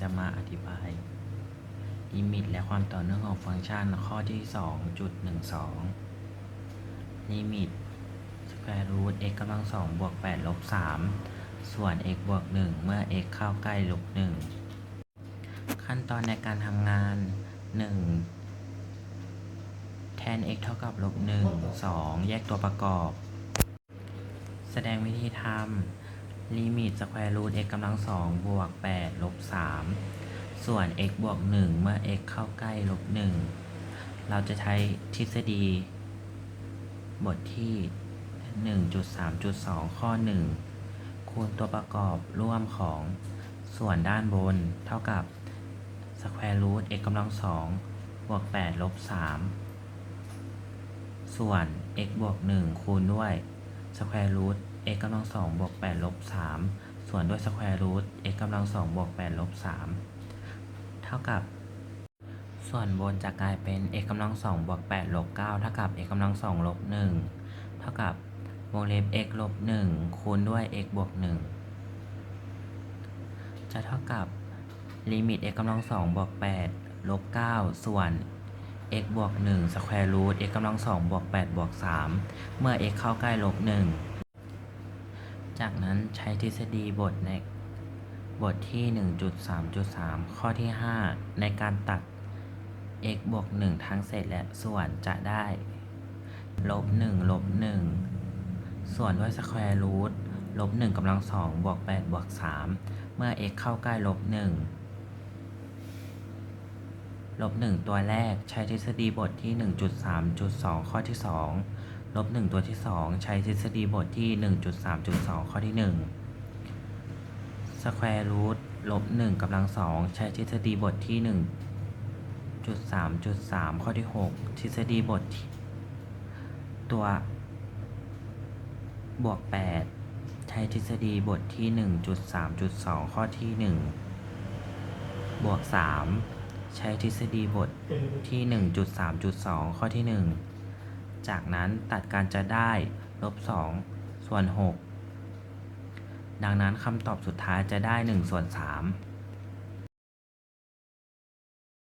จะมาอธิบายลิมิตและความต่อเนื่องของฟังก์ชันข้อที่ 2.12ลิมิต square root x กำลังสองบวก8ลบ3ส่วน x บวก 1 เมื่อ x เข้าใกล้ลบ1ขั้นตอนในการทำงาน 1 แทน x เท่ากับลบ1 2 แยกตัวประกอบ แสดงวิธีทำ ลิมิต square root x กำลังสองบวก8ลบ3ส่วน x บวก1เมื่อ x เข้าใกล้ลบ1เราจะใช้ทฤษฎี บทที่1.3.2ข้อ1คูณตัวประกอบร่วมของส่วนด้านบนเท่ากับ square root x กำลังสองบวก8ลบ3ส่วน x บวก1คูณด้วย square root x กำลังสองบวก8ลบ3ส่วนด้วย square root x กำลังสองบวก8ลบ3เท่ากับ ส่วนบนจะกลายเป็น x กำลังสองบวก8ลบ9เท่ากับ x กำลังสองลบ1เท่ากับวงเล็บ x ลบ1คูณด้วย x บวก1จะเท่ากับลิมิต x กำลังสองบวก8ลบ9ส่วน x บวก1 square root x กำลังสองบวก8บวก3เมื่อ x เข้าใกล้ลบ1 จากนั้นใช้ทฤษฎีบทในบทที่ 1.3.3 ข้อที่ 5 ในการตัด x บวก 1 ทั้งเศษและส่วนจะได้ลบ1ลบ1ส่วนด้วย square root ลบ1กำลัง2บวก8บวก3เมื่อ x เข้าใกล้ลบ1ลบ1ตัวแรกใช้ทฤษฎีบทที่ 1.3.2 ข้อที่ 2 ลบ1ตัวที่ 2 ใช้ทฤษฎีบทที่ 1.3.2 ข้อที่ 1 square root ลบ1กำลัง 2 ใช้ทฤษฎีบทที่1จุดสามจุดสามข้อที่หกทฤษฎีบท ตัว บวกแปดใช้ทฤษฎีบทที่หนึ่งจุดสามจุดสองข้อที่หนึ่งบวกสามใช้ทฤษฎีบทที่หนึ่งจุดสามจุดสองข้อที่หนึ่ง จากนั้นตัดการจะได้ลบสองส่วนหกดังนั้นคำตอบสุดท้ายจะได้หนึ่งส่วนสาม